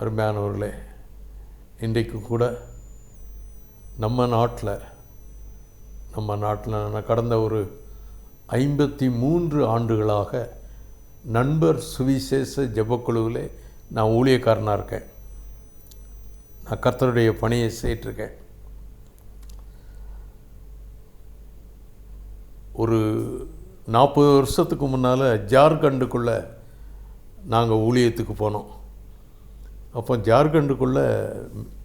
அருமையானவர்களே இன்றைக்கு கூட நம்ம நாட்டில் நம்ம நாட்டில் நான் கடந்த ஒரு ஐம்பத்தி மூன்று ஆண்டுகளாக நண்பர் சுவிசேஷ ஜபக்குழுவிலே நான் ஊழியக்காரனாக இருக்கேன். நான் கர்த்தருடைய பணியை செய்யிட்டுருக்கேன். ஒரு நாற்பது வருஷத்துக்கு முன்னால் ஜார்க்கண்டுக்குள்ளே நாங்கள் ஊழியத்துக்கு போனோம். அப்போ ஜார்க்கண்டுக்குள்ளே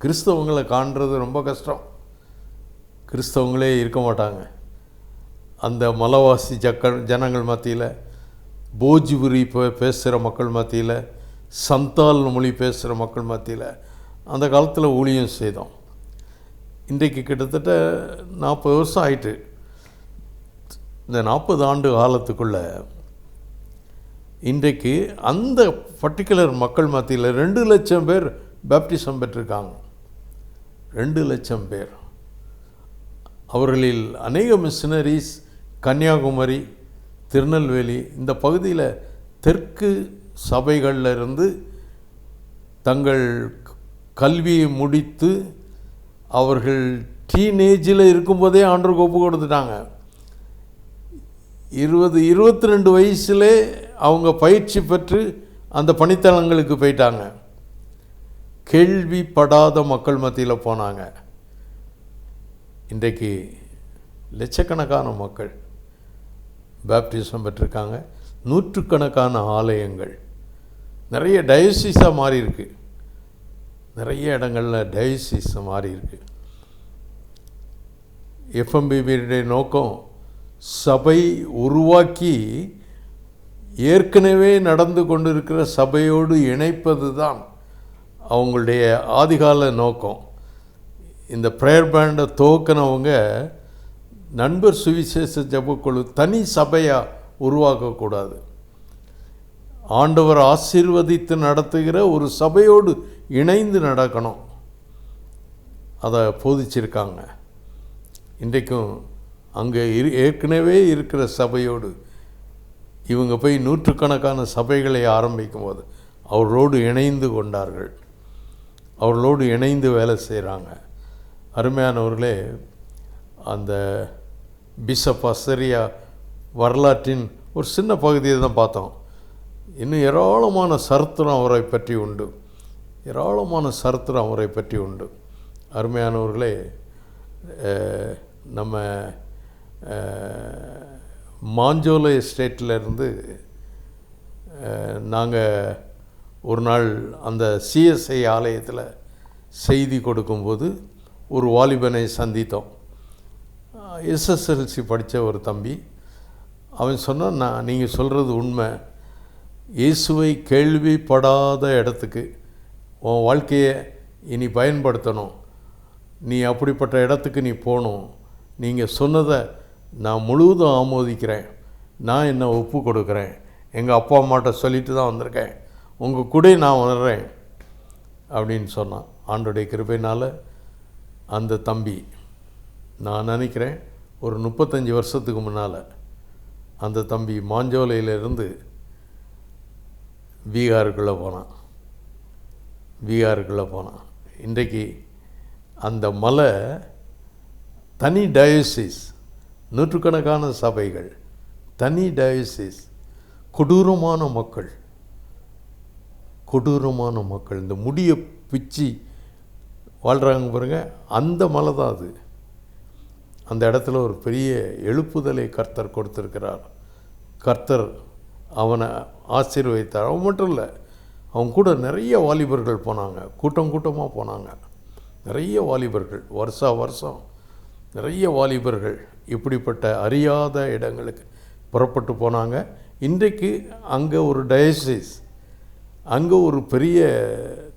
கிறிஸ்தவங்களை காண்றது ரொம்ப கஷ்டம். கிறிஸ்தவங்களே இருக்க மாட்டாங்க. அந்த மலவாசி ஜக்க ஜனங்கள் மத்தியில் போஜ்புரி பே பேசுகிற மக்கள் மத்தியில் சந்தால் மொழி பேசுகிற மக்கள் மத்தியில் அந்த காலத்தில் ஊழியம் செய்தோம். இன்றைக்கு கிட்டத்தட்ட நாற்பது வருஷம் ஆயிட்டு. இந்த நாற்பது ஆண்டு காலத்துக்குள்ளே இன்றைக்கு அந்த பர்டிகுலர் மக்கள் மத்தியில் ரெண்டு லட்சம் பேர் பேப்டிசம் பெற்றிருக்காங்க. ரெண்டு லட்சம் பேர். அவர்களில் அநேக மிஷினரிஸ் கன்னியாகுமரி திருநெல்வேலி இந்த பகுதியில் தெற்கு சபைகளில் இருந்து தங்கள் கல்வியை முடித்து அவர்கள் டீனேஜில் இருக்கும்போதே ஆண்டருக்கு ஒப்பு கொடுத்துட்டாங்க. இருபது இருபத்தி ரெண்டு வயசுலே அவங்க பயிற்சி பெற்று அந்த பணித்தளங்களுக்கு போயிட்டாங்க. கேள்விப்படாத மக்கள் மத்தியில் போனாங்க. இன்றைக்கு லட்சக்கணக்கான மக்கள் பேப்டிசம் பெற்றிருக்காங்க. நூற்றுக்கணக்கான ஆலயங்கள். நிறைய டயசிஸாக மாறி இருக்கு நிறைய இடங்களில் டயசிஸ் மாறி இருக்கு எஃப்எம்பிபியுடைய நோக்கம் சபை உருவாக்கி ஏற்கனவே நடந்து கொண்டிருக்கிற சபையோடு இணைப்பது தான் அவங்களுடைய ஆதிகால நோக்கம். இந்த ப்ரேயர் பேண்டை துவக்கினவங்க நண்பர் சுவிசேஷ ஜபக்குழு தனி சபையாக உருவாக்கக்கூடாது. ஆண்டவர் ஆசீர்வதித்து நடத்துகிற ஒரு சபையோடு இணைந்து நடக்கணும். அதை போதிச்சிருக்காங்க. இன்றைக்கும் அங்கே இரு ஏற்கனவே இருக்கிற சபையோடு இவங்க போய் நூற்றுக்கணக்கான சபைகளை ஆரம்பிக்கும் போது அவர்களோடு இணைந்து கொண்டார்கள். அவர்களோடு இணைந்து வேலை செய்கிறாங்க அருமையானவர்களே அந்த பிஷப் அசரியா வரலாற்றின் ஒரு சின்ன பகுதியை தான் பார்த்தோம். இன்னும் ஏராளமான சரித்திரம் அவரை பற்றி உண்டு. ஏராளமான சரித்திரம் அவரை பற்றி உண்டு. அருமையானவர்களே நம்ம மாஞ்சோலை எஸ்டேட்டில் இருந்து நாங்கள் ஒரு நாள் அந்த சிஎஸ்ஐ ஆலயத்தில் செய்தி கொடுக்கும்போது ஒரு வாலிபனை சந்தித்தோம். எஸ்எஸ்எல்சி படித்த ஒரு தம்பி அவன் சொன்னான் நான் நீங்கள் சொல்கிறது உண்மை. இயேசுவை கேள்விப்படாத இடத்துக்கு உன் வாழ்க்கையை இனி பயன்படுத்தணும். நீ அப்படிப்பட்ட இடத்துக்கு நீ போகணும். நீங்கள் சொன்னதை நான் முழுவதும் ஆமோதிக்கிறேன். நான் என்ன ஒப்பு கொடுக்குறேன்? எங்கள் அப்பா அம்மாட்ட சொல்லிட்டு தான் வந்திருக்கேன். உங்கள் கூட நான் வர்றேன். அப்படின்னு சொன்னான். ஆண்டுடைய கிருபையினால் அந்த தம்பி நான் நினைக்கிறேன் ஒரு முப்பத்தஞ்சு வருஷத்துக்கு முன்னால் அந்த தம்பி மாஞ்சோலையிலிருந்து பீகாருக்குள்ளே போனான். பீகாருக்குள்ளே போனான். இன்றைக்கு அந்த மலை தனி டயோசிஸ் நூற்றுக்கணக்கான சபைகள் தனி டயசிஸ் கொடூரமான மக்கள் கொடூரமான மக்கள். இந்த முடியை பிச்சு வாழ்கிறாங்க பாருங்கள் அந்த மலை தான் அது. அந்த இடத்துல ஒரு பெரிய எழுப்புதலை கர்த்தர் கொடுத்துருக்கிறார். கர்த்தர் அவனை ஆசீர்வதித்தார். அவன் மட்டும் இல்லை அவங்க கூட நிறைய வாலிபர்கள் போனாங்க. கூட்டம் கூட்டமாக போனாங்க. நிறைய வாலிபர்கள் வருஷா வருஷம். நிறைய வாலிபர்கள் இப்படிப்பட்ட அறியாத இடங்களுக்கு புறப்பட்டு போனாங்க. இன்றைக்கு அங்கே ஒரு டயசிஸ் அங்கே ஒரு பெரிய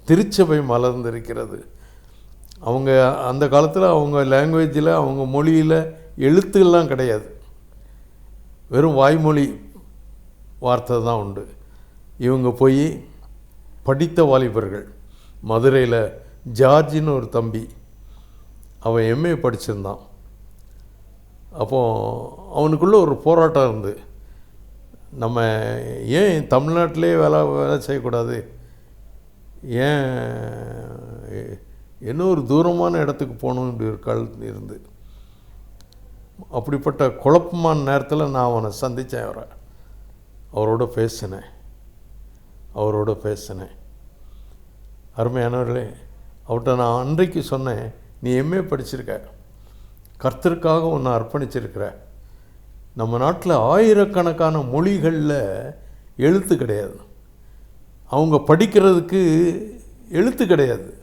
திருச்சபை மலர்ந்திருக்கிறது. அவங்க அந்த காலத்தில் அவங்க லாங்குவேஜில் அவங்க மொழியில் எழுத்துலாம் கிடையாது. வெறும் வாய்மொழி வார்த்தை தான் உண்டு. இவங்க போய் படித்த வாலிபர்கள் மதுரையில் ஜார்ஜின்னு ஒரு தம்பி அவன் எம்ஏ படிச்சிருந்தான். அப்போ அவனுக்குள்ளே ஒரு போராட்டம் இருந்து நம்ம ஏன் தமிழ்நாட்டிலே வேலை வேலை செய்யக்கூடாது? ஏன் என்ன ஒரு தூரமான இடத்துக்கு போகணும் ஒரு கால் இருந்து? அப்படிப்பட்ட குழப்பமான நேரத்தில் நான் அவனை சந்தித்தேன் அவரை. அவரோட பேசினேன். அவரோட பேசினேன். அருமையானவர்களே அவர்கிட்ட நான் அன்றைக்கு சொன்னேன் நீ எம்ஏ படிச்சிருக்க. கர்த்தருக்காக ஒன்று அர்ப்பணிச்சிருக்கிற. நம்ம நாட்டில் ஆயிரக்கணக்கான மொழிகளில் எழுத்து கிடையாது. அவங்க படிக்கிறதுக்கு எழுத்து கிடையாது.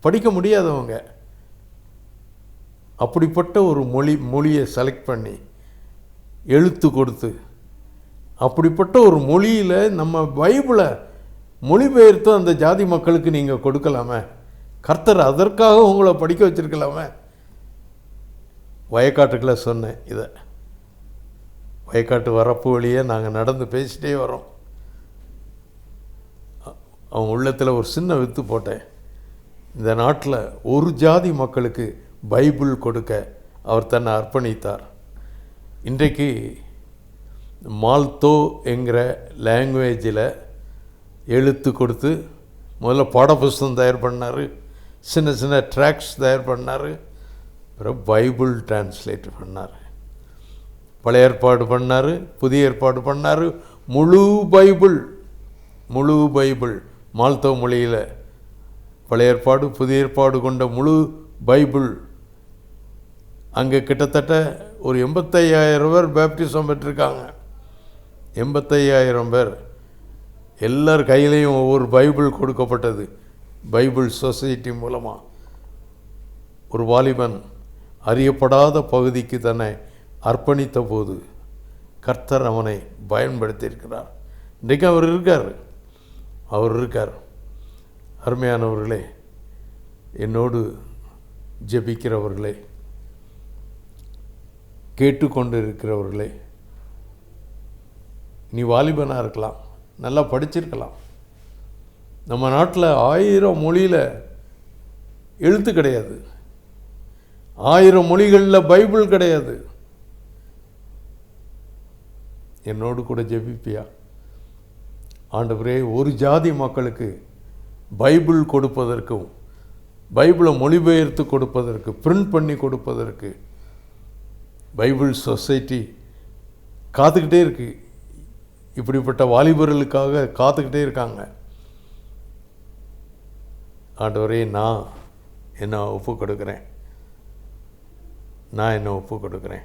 படிக்க முடியாதவங்க. அப்படிப்பட்ட ஒரு மொழி மொழியை செலக்ட் பண்ணி எழுத்து கொடுத்து அப்படிப்பட்ட ஒரு மொழியில் நம்ம பைபிளை மொழிபெயர்த்து அந்த ஜாதி மக்களுக்கு நீங்கள் கொடுக்கலாமே. கர்த்தர் அதற்காக உங்களை படிக்க வச்சுருக்கலாமே. வயக்காட்டுக்குள்ளே சொன்னேன் இதை. வயக்காட்டு வரப்பு வழியே நாங்கள் நடந்து பேசிட்டே வரோம் அவன் உள்ளத்தில் ஒரு சின்ன வித்து போட்டேன். இந்த நாட்டில் ஒரு ஜாதி மக்களுக்கு பைபிள் கொடுக்க அவர் தன்னை அர்ப்பணித்தார். இன்றைக்கு மால்தோ என்கிற லாங்குவேஜில் எழுத்து கொடுத்து முதல்ல பாடப்புஸ்தகம் தயார் பண்ணார். சின்ன சின்ன ட்ராக்ஸ் தயார் பண்ணார். அப்புறம் பைபிள் டிரான்ஸ்லேட் பண்ணார். பழைய ஏற்பாடு பண்ணார் புதிய ஏற்பாடு பண்ணார். முழு பைபிள் முழு பைபிள் மால்தோ மொழியில். பழைய ஏற்பாடு புதிய ஏற்பாடு கொண்ட முழு பைபிள். அங்கே கிட்டத்தட்ட ஒரு எண்பத்தையாயிரம் பேர் பேப்டிசம் பெற்றிருக்காங்க. எண்பத்தையாயிரம் பேர். எல்லார் கையிலையும் ஒவ்வொரு பைபிள் கொடுக்கப்பட்டது. பைபிள் சொசைட்டி மூலமாக ஒரு வாலிபன் அறியப்படாத பகுதிக்கு தன்னை அர்ப்பணித்த போது கர்த்தர் அவனை பயன்படுத்தியிருக்கிறார். இன்றைக்கு அவர் இருக்கார். அவர் இருக்கார். அருமையானவர்களே என்னோடு ஜெபிக்கிறவர்களே கேட்டுக்கொண்டு இருக்கிறவர்களே நீ வாலிபனாக இருக்கலாம் நல்லா படிச்சிருக்கலாம். நம்ம நாட்டில் ஆயிரம் மொழியில் எழுத்து கிடையாது. ஆயிரம் மொழிகளில் பைபிள் கிடையாது. என்னோடு கூட ஜெபிப்பியா? ஆண்டவரே ஒரு ஜாதி மக்களுக்கு பைபிள் கொடுப்பதற்கும் பைபிளை மொழிபெயர்த்து கொடுப்பதற்கு பிரிண்ட் பண்ணி கொடுப்பதற்கு பைபிள் சொசைட்டி காத்துக்கிட்டே இருக்கு. இப்படிப்பட்ட வாலிபர்களுக்காக காத்துக்கிட்டே இருக்காங்க. ஆண்டவரே நான் என்ன ஒப்பு கொடுக்குறேன்? நான் என்ன ஒப்பு கொடுக்குறேன்?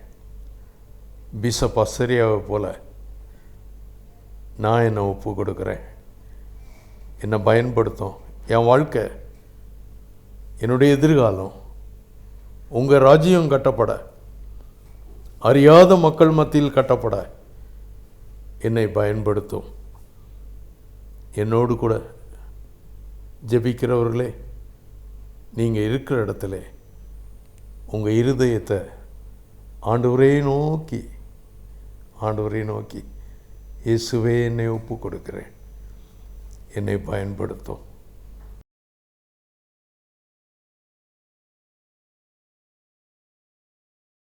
பிசப் அசரியாவை போல் நான் என்ன ஒப்பு கொடுக்குறேன்? என்னை பயன்படுத்தும். என் வாழ்க்கை என்னுடைய எதிர்காலம் உங்கள் ராஜ்யம் கட்டப்பட அறியாத மக்கள் மத்தியில் கட்டப்பட என்னை பயன்படுத்தும். என்னோடு கூட ஜெபிக்கிறவர்களே நீங்கள் இருக்கிற இடத்துல உங்கள் இருதயத்தை ஆண்டவரே நோக்கி ஆண்டவரே நோக்கி இயேசுவே என்னை ஒப்பு கொடுக்கிறேன் என்னை பயன்படுத்தும்.